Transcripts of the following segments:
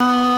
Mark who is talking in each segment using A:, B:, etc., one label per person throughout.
A: தென்பாண்டி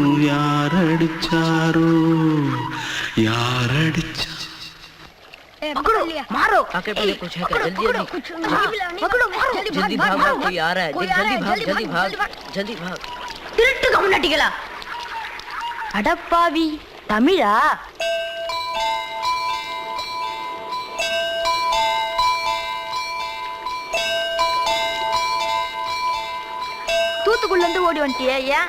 A: யாரடிச்சாரோ யாரடிச்சா
B: पकड़ो मारो
C: आके पहले कुछ है क्या जल्दी
B: पकड़ो,
C: जल्दी
B: कुछ पकड़ो मारो
C: जल्दी भाग भाग कोई आ रहा है
B: कोई
C: देख
B: आ रहा
C: जल्दी
B: है,
C: भाग
B: जल्दी
C: जल्दी
B: भाग,
C: भाग जल्दी भाग
B: திருட்டு கம்யூனிட்டிகளா அடப்பாவி தமிழா தூத்துக்குள்ள இருந்து ஓடி வந்துட்டியே ஏன்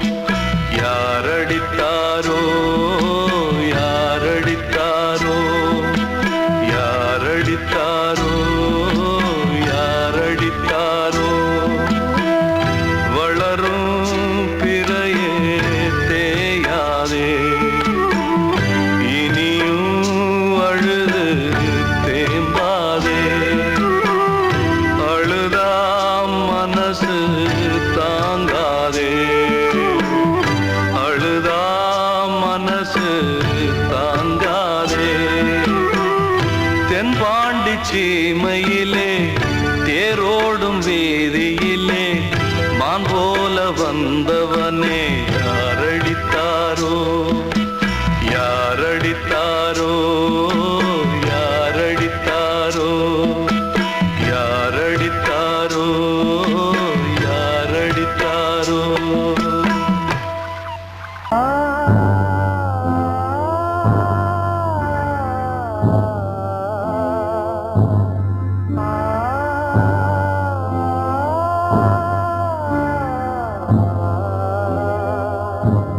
D: ஒரு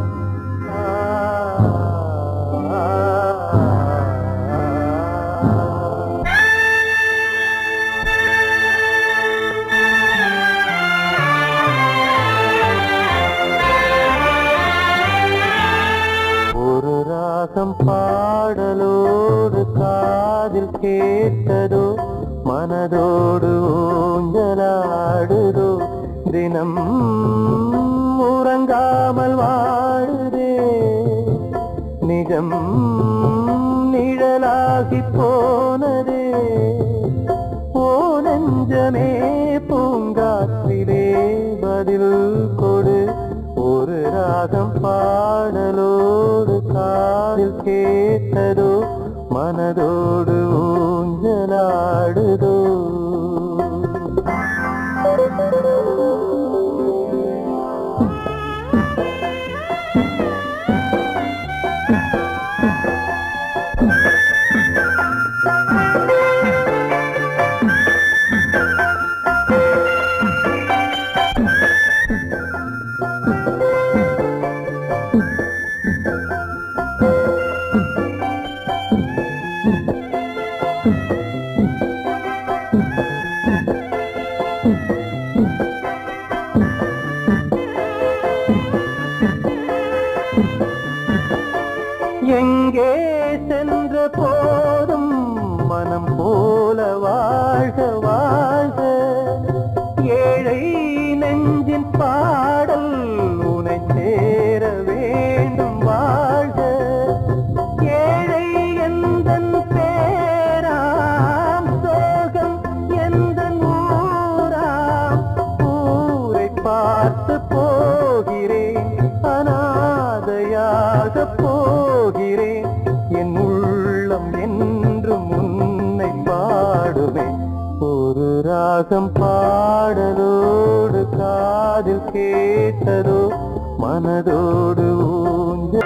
D: காதில் கேட்டதோ மனதோடு ஊஞ்சலாடு எங்கே சென்ற போதும் மனம் போல வாழ்க வாழ்க. ஏழை தேசம் பாடலோடு காதில் கேட்டதோ மனதோடு ஊஞ்ச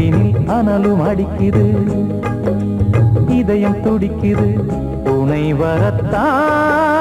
D: வெயிலில் அனலும் அடிக்குது. இதயம் துடிக்குது. உனை வரத்தான்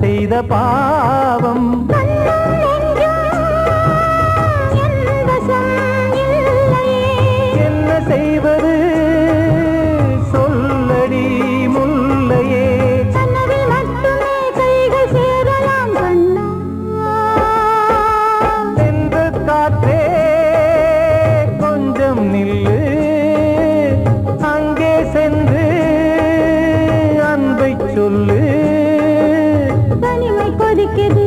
D: செய்த பா బతికెది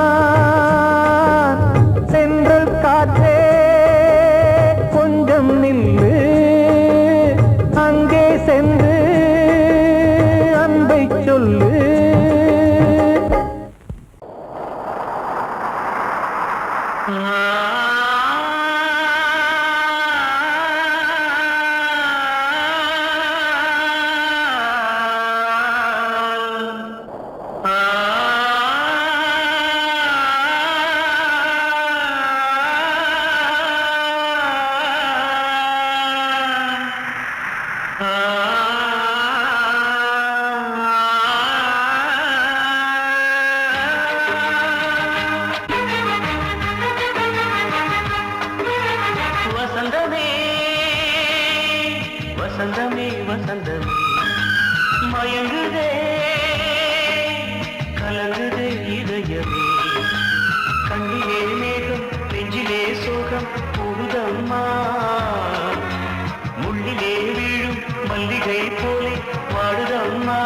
E: கிளிபோலே வாடுதம்மா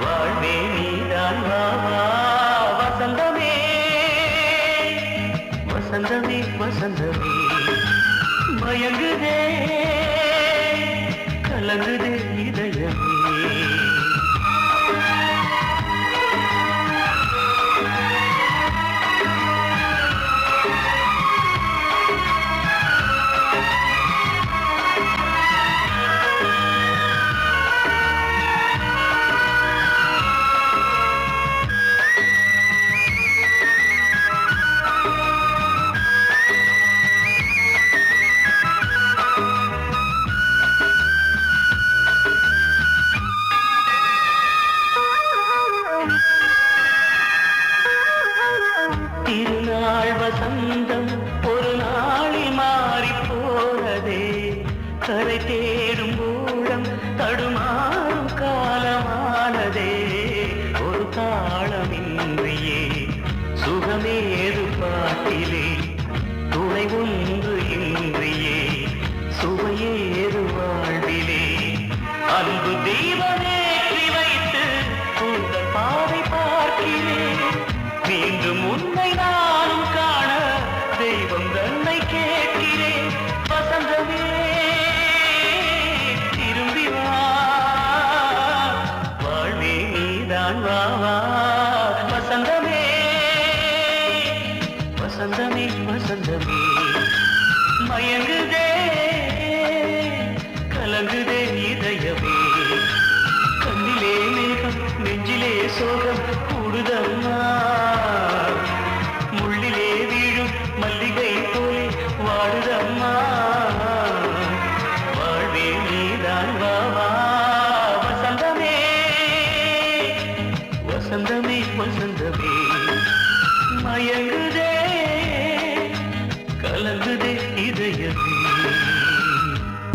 E: வாழ்வே நீதான் வசந்தமே. வசந்தமே வசந்தமே. நான் வாவா வசந்தமே வசந்தமே வசந்தமே. மயங்கு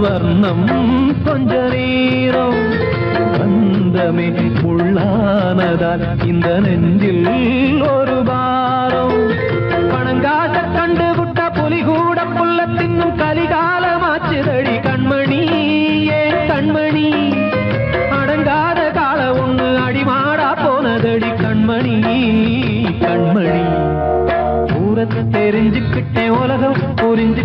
F: வர்ணம் கொஞ்ச நேரம். பந்தமே முள்ளானதால் இந்த நெஞ்சில் ஒரு பாரம். பணங்காச கண்டு விட்ட புலி கூட புள்ள தின்னும் கலிகாலமாச்சுதடி கண்மணி ஏன் கண்மணி. அடங்காத கால ஒண்ணு அடிமாடா போனதடி கண்மணி கண்மணி. தூரத்தை தெரிஞ்சுக்கிட்டேன் உலகம் புரிஞ்சு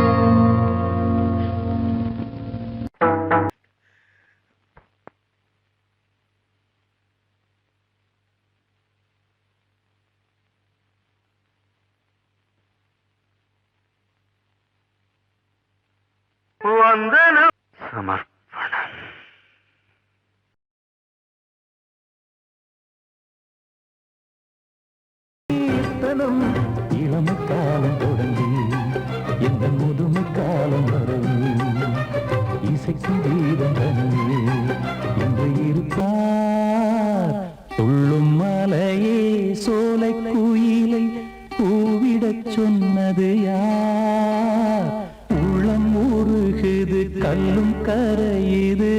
A: வந்தனம் சமர்ப்பணம்.
F: கீர்த்தனம் இளமை காலம் தொடங்கி எந்த முதுமை காலம் வரை இசைக்கு வீதம் தனியே என்று இருப்பார். துள்ளும் மலையே சோலை குயிலை பூவிடச் சொன்னது யார்? கல்லும் கரையுது